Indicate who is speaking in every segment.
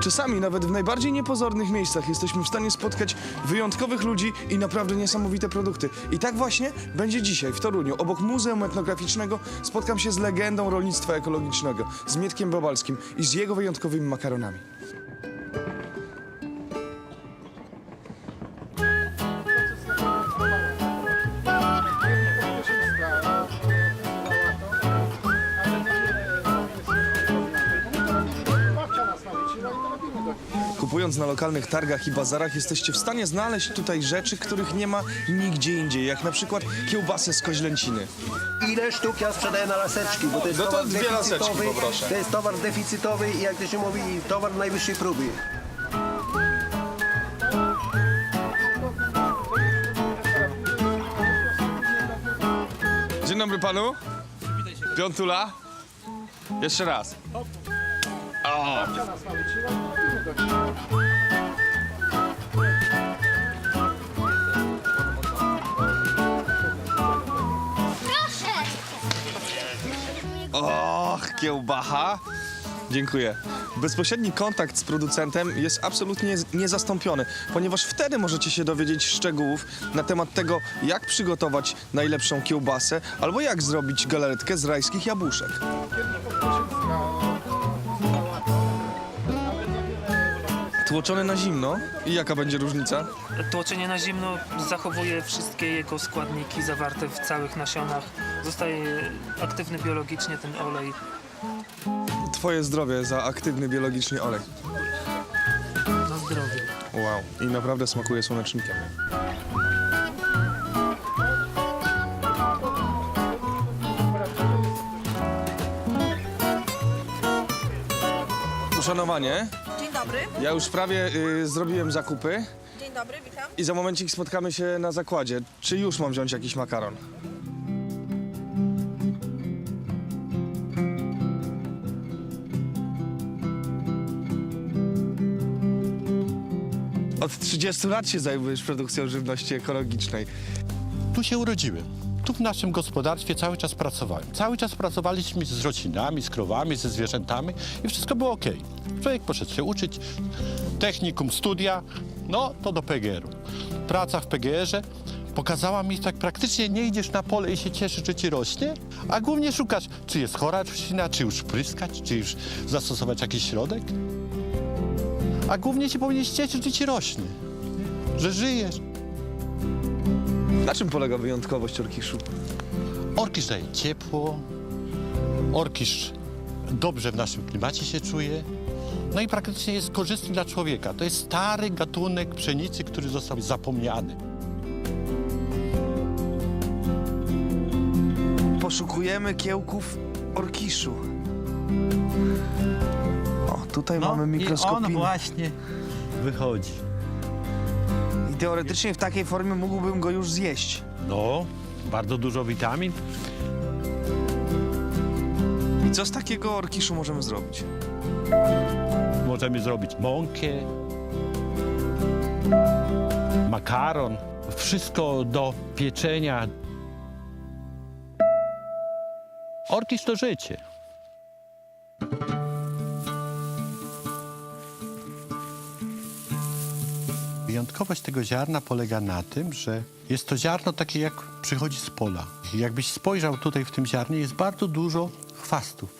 Speaker 1: Czasami nawet w najbardziej niepozornych miejscach jesteśmy w stanie spotkać wyjątkowych ludzi i naprawdę niesamowite produkty. I tak właśnie będzie dzisiaj w Toruniu. Obok Muzeum Etnograficznego spotkam się z legendą rolnictwa ekologicznego, z Mietkiem Bobalskim i z jego wyjątkowymi makaronami. Kupując na lokalnych targach i bazarach jesteście w stanie znaleźć tutaj rzeczy, których nie ma nigdzie indziej, jak na przykład kiełbasę z koźlęciny.
Speaker 2: Ile sztuk ja sprzedaję na laseczki, bo to jest
Speaker 1: No to
Speaker 2: towar
Speaker 1: dwie laseczki
Speaker 2: deficytowy.
Speaker 1: poproszę.
Speaker 2: To jest towar deficytowy i jak to się mówi, towar najwyższej próby.
Speaker 1: Dzień dobry panu. Piątula. Jeszcze raz. O. kiełbacha. Dziękuję. Bezpośredni kontakt z producentem jest absolutnie niezastąpiony, ponieważ wtedy możecie się dowiedzieć szczegółów na temat tego, jak przygotować najlepszą kiełbasę albo jak zrobić galaretkę z rajskich jabłuszek. Tłoczony na zimno. I jaka będzie różnica?
Speaker 3: Tłoczenie na zimno zachowuje wszystkie jego składniki zawarte w całych nasionach. Zostaje aktywny biologicznie ten olej.
Speaker 1: Twoje zdrowie za aktywny biologicznie olej.
Speaker 3: Na zdrowie.
Speaker 1: Wow. I naprawdę smakuje słonecznikiem. Uszanowanie.
Speaker 4: Dzień dobry,
Speaker 1: Ja już prawie y, zrobiłem zakupy
Speaker 4: dzień dobry, witam.
Speaker 1: i za momencik spotkamy się na zakładzie. Czy już mam wziąć jakiś makaron? Od 30 lat się zajmujesz produkcją żywności ekologicznej.
Speaker 5: Tu się urodziłem. Tu w naszym gospodarstwie cały czas pracowałem. Cały czas pracowaliśmy z roślinami, z krowami, ze zwierzętami i wszystko było ok. Człowiek poszedł się uczyć, technikum, studia, no to do PGR-u. Praca w PGR-ze pokazała mi, tak praktycznie nie idziesz na pole i się cieszysz, że ci rośnie, a głównie szukasz, czy jest chora roślina, czy już pryskać, czy już zastosować jakiś środek. A głównie się powinieneś cieszyć, że ci rośnie, że żyjesz.
Speaker 1: Na czym polega wyjątkowość orkiszu?
Speaker 5: Orkisz daje ciepło, orkisz dobrze w naszym klimacie się czuje, no i praktycznie jest korzystny dla człowieka. To jest stary gatunek pszenicy, który został zapomniany.
Speaker 1: Poszukujemy kiełków orkiszu. Tutaj mamy mikroskopinę.
Speaker 5: No I on właśnie wychodzi.
Speaker 1: I teoretycznie w takiej formie mógłbym go już zjeść.
Speaker 5: No, bardzo dużo witamin.
Speaker 1: I co z takiego orkiszu możemy zrobić?
Speaker 5: Możemy zrobić mąkę, makaron, wszystko do pieczenia. Orkisz to życie. Wyjątkowość tego ziarna polega na tym, że jest to ziarno takie jak przychodzi z pola. Jakbyś spojrzał tutaj w tym ziarnie, jest bardzo dużo chwastów.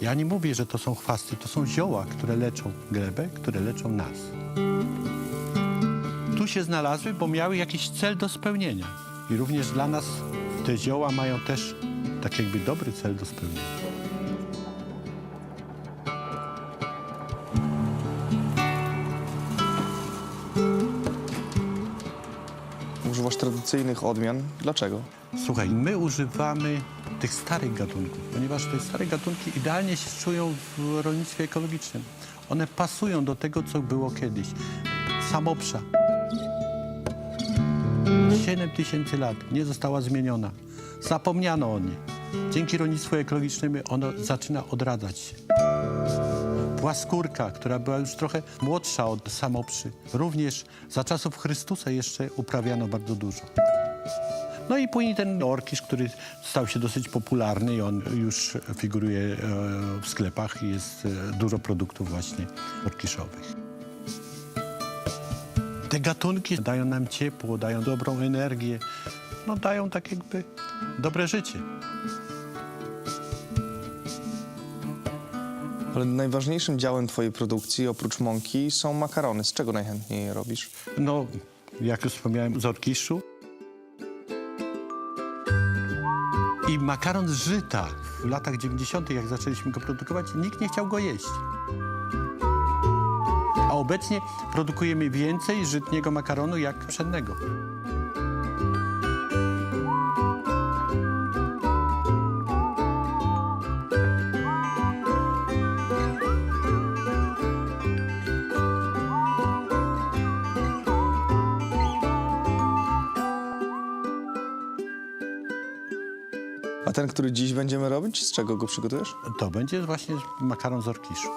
Speaker 5: Ja nie mówię, że to są chwasty, to są zioła, które leczą glebę, które leczą nas. Tu się znalazły, bo miały jakiś cel do spełnienia. I również dla nas te zioła mają też tak jakby dobry cel do spełnienia.
Speaker 1: Tradycyjnych odmian. Dlaczego?
Speaker 5: Słuchaj, my używamy tych starych gatunków, ponieważ te stare gatunki idealnie się czują w rolnictwie ekologicznym. One pasują do tego, co było kiedyś. Samopsza. 7 tysięcy lat nie została zmieniona. Zapomniano o niej. Dzięki rolnictwu ekologicznemu ono zaczyna odradzać się. Płaskórka, która była już trochę młodsza od samopszy. Również za czasów Chrystusa jeszcze uprawiano bardzo dużo. No i później ten orkisz, który stał się dosyć popularny i on już figuruje e, w sklepach i jest e, dużo produktów właśnie orkiszowych. Te gatunki dają nam ciepło, dają dobrą energię, no dają tak jakby dobre życie.
Speaker 1: Ale najważniejszym działem twojej produkcji, oprócz mąki, są makarony. Z czego najchętniej je robisz?
Speaker 5: No, jak już wspomniałem, z orkiszu. I makaron z żyta. W latach 90., jak zaczęliśmy go produkować, nikt nie chciał go jeść. A obecnie produkujemy więcej żytniego makaronu jak pszennego.
Speaker 1: A ten, który dziś będziemy robić, z czego go przygotujesz?
Speaker 5: To będzie właśnie makaron z orkiszu.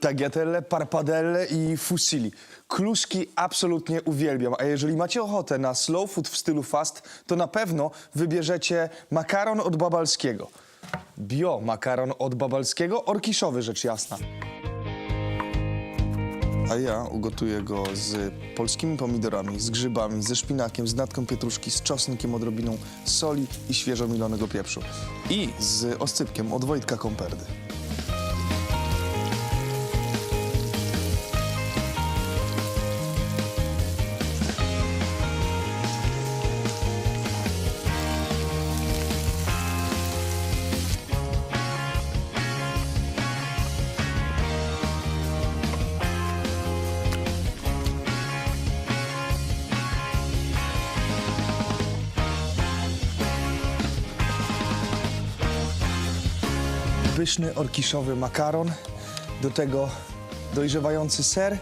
Speaker 1: Tagliatelle, parpadelle i fusilli. Kluski absolutnie uwielbiam, a jeżeli macie ochotę na slow food w stylu fast, to na pewno wybierzecie makaron od Babalskiego. Bio makaron od Babalskiego, orkiszowy rzecz jasna. A ja ugotuję go z polskimi pomidorami, z grzybami, ze szpinakiem, z natką pietruszki, z czosnkiem, odrobiną soli i świeżo milonego pieprzu. I z oscypkiem od Wojtka Komperdy. Pyszny orkiszowy makaron, do tego dojrzewający ser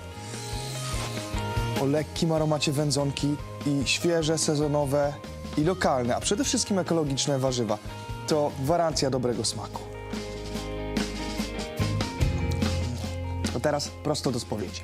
Speaker 1: o lekkim aromacie wędzonki i świeże, sezonowe i lokalne, a przede wszystkim ekologiczne warzywa. To gwarancja dobrego smaku. A teraz prosto do spowiedzi.